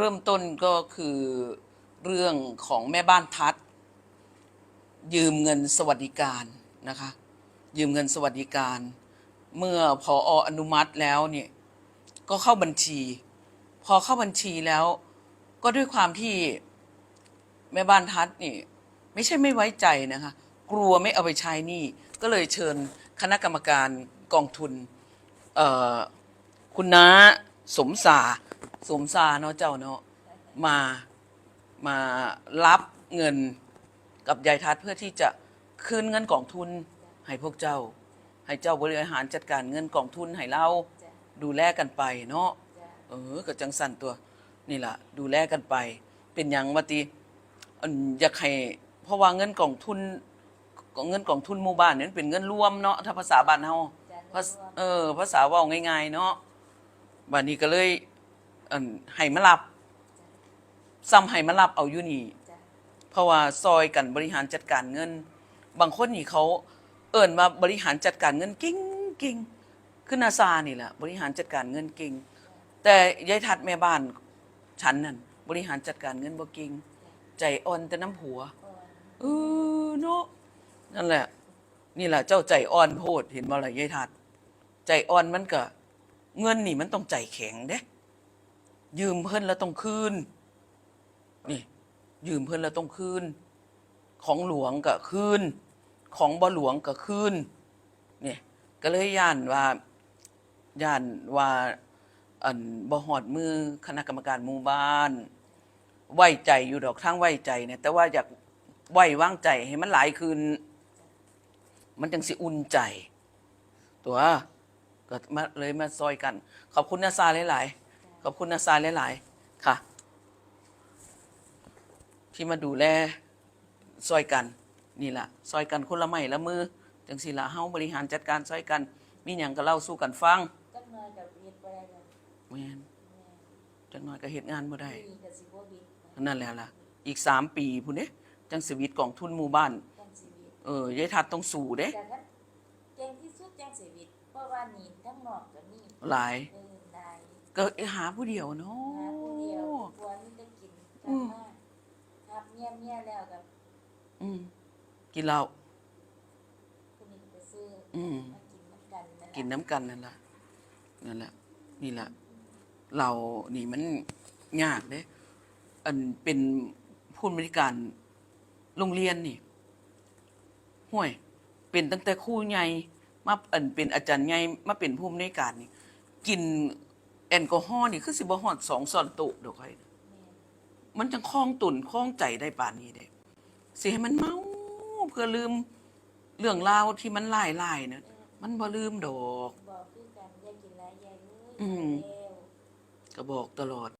เริ่มต้นก็คือเรื่องของแม่บ้านทัด ยืมเงินสวัสดิการนะคะ ยืมเงินสวัสดิการ เมื่อพออนุมัติแล้วเนี่ยก็เข้าบัญชี พอเข้าบัญชีแล้ว ก็ด้วยความที่แม่บ้านทัดนี่ไม่ใช่ไม่ไว้ใจนะคะ กลัวไม่เอาไปใช้นี่ ก็เลยเชิญคณะกรรมการกองทุนเอ่อคุณน้าสมสา สมสาเนาะเจ้าเนาะมามารับเงินกับยายทัศน์เพื่อที่จะคืนเงินกองทุนให้พวกเจ้า ให้เจ้าบริหารจัดการเงินกองทุนให้เราดูแลกันไปเนาะเออก็จังสันตัวนี่ล่ะ ดูแลกันไป เป็นอย่างว่าติอันอยากให้เพราะว่าเงินกองทุนเงินกองทุนหมู่บ้านเนี่ยเป็นเงินรวมเนาะถ้าภาษาบ้านเฮาภาษรวมเออภาษาว่าง่ายๆเนาะบัดนี้ก็เลย อันให้มารับซ้ำให้มารับเอาอยู่นี่เพราะว่าซอยกันบริหารจัดการเงิน บางคนนี่เขา เอิ่นมาบริหารจัดการเงินเก่งเก่งคือนาซานี่แหละบริหารจัดการเงินเก่ง แต่ยายทัดแม่บ้านฉันนั่นบริหารจัดการเงินบ่เก่งใจอ่อนแต่น้ำผัวอ่อเออเนาะนั่นแหละ นี่แหละเจ้าใจอ่อนโพดเห็นบ่ล่ะยายทัด ใจอ่อนมันก็ เงินนี่มันต้องใจแข็งเด้ ยืมเพิ่นแล้วต้องคืนนี่ ยืมเพิ่นแล้วต้องคืนของหลวงก็คืนของบ่หลวงก็คืนนี่ก็เลยย่านว่าย่านว่าอันบ่ฮอดมือคณะกรรมการหมู่บ้าน ไว้ใจอยู่ดอกทั้งไว้ใจเนี่ยแต่ว่าอยากไว้วางใจให้มันหลายคืน มันจังสิอุ่นใจ ตัวก็มาเลยมาซอยกัน ขอบคุณนาซาหลาย ๆ ขอบคุณนาซาหลาย ๆ ค่ะ ที่มาดูแลซอยกัน นี่ล่ะซอยกันคนละไม้ละมือจังสิละเฮาบริหารจัดการซอยกัน มีหยังก็เล่าสู้กันฟังจักหน่อยกับเฮ็ดบ่ได้เลยแม่นจังน้อยก็เฮ็ดงานบ่ได้มีก็สิบ่เฮ็ดนั่นแหละล่ะ อีกสามปีพุ่นเด้จังสวิตกองทุนหมู่บ้าน จังชีวิตเออยายทัดต้องสู้เด้แต่ถ้าเก่งที่สุดจังชีวิตเพราะว่านี่ทั้งนอกก็นี่หลายเออ ได้ก็หาผู้เดียวเนาะหาผู้เดียวกลัวนี่ได้กินกลับมาทับเมียเมียแล้วกับอืมกินเหล้าคนนี้ก็ไปซื้ออืม มากินน้ำกันนั่นแหละกินน้ำกันนั่นล่ะนั่นแหละนี่แหละเรานี่มันยากเด้อันเป็นผู้บริการโรงเรียนนี่ห่วย เป็นตั้งแต่ครูใหญ่มาอันเป็นอาจารย์ใหญ่มาเป็นผู้บริการนี่ กิน แอลกอฮอล์นี่คือสิบ่ฮอดสองส่อนโตะดอกไผแม่นมันจังคล้องตุนคล้องใจได้ป่านนี้เด้สิให้มันเมาเพื่อลืมเรื่องราวที่มันหลายๆนะมันบ่ลืมดอก บอกคือกันอย่ากินหลายอย่าเลยอืมแล้วก็บอกตลอด